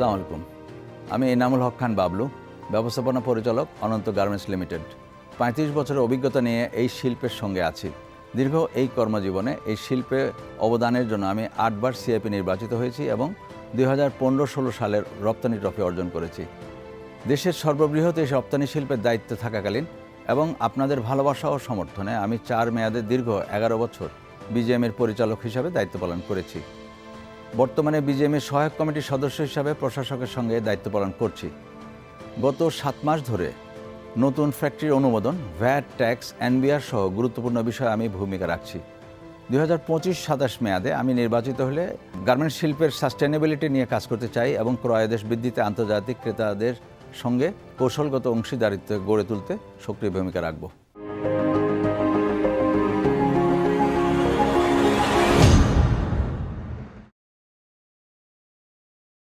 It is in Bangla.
আসসালামু আলাইকুম। আমি এনামুল হক খান বাবলু, ব্যবস্থাপনা পরিচালক অনন্ত গার্মেন্টস লিমিটেড। পঁয়ত্রিশ বছরের অভিজ্ঞতা নিয়ে এই শিল্পের সঙ্গে আছি। দীর্ঘ এই কর্মজীবনে এই শিল্পে অবদানের জন্য আমি আটবার সিআইপি নির্বাচিত হয়েছি এবং দুই হাজার পনেরো ষোলো সালের রপ্তানি ট্রফি অর্জন করেছি। দেশের সর্ববৃহৎ এই রপ্তানি শিল্পের দায়িত্বে থাকাকালীন এবং আপনাদের ভালোবাসা ও সমর্থনে আমি চার মেয়াদে দীর্ঘ এগারো বছর বিজিএমের পরিচালক হিসাবে দায়িত্ব পালন করেছি। বর্তমানে বিজিএমের সহায়ক কমিটির সদস্য হিসাবে প্রশাসকের সঙ্গে দায়িত্ব পালন করছি। গত সাত মাস ধরে নতুন ফ্যাক্টরির অনুমোদন ভ্যাট ট্যাক্স এনবিআর সহ গুরুত্বপূর্ণ বিষয়ে আমি ভূমিকা রাখছি। দুই হাজার পঁচিশ সাতাশ মেয়াদে আমি নির্বাচিত হলে গার্মেন্টস শিল্পের সাস্টেনেবিলিটি নিয়ে কাজ করতে চাই এবং ক্রয়াদেশ বৃদ্ধিতে আন্তর্জাতিক ক্রেতাদের সঙ্গে কৌশলগত অংশীদারিত্ব গড়ে তুলতে সক্রিয় ভূমিকা রাখব।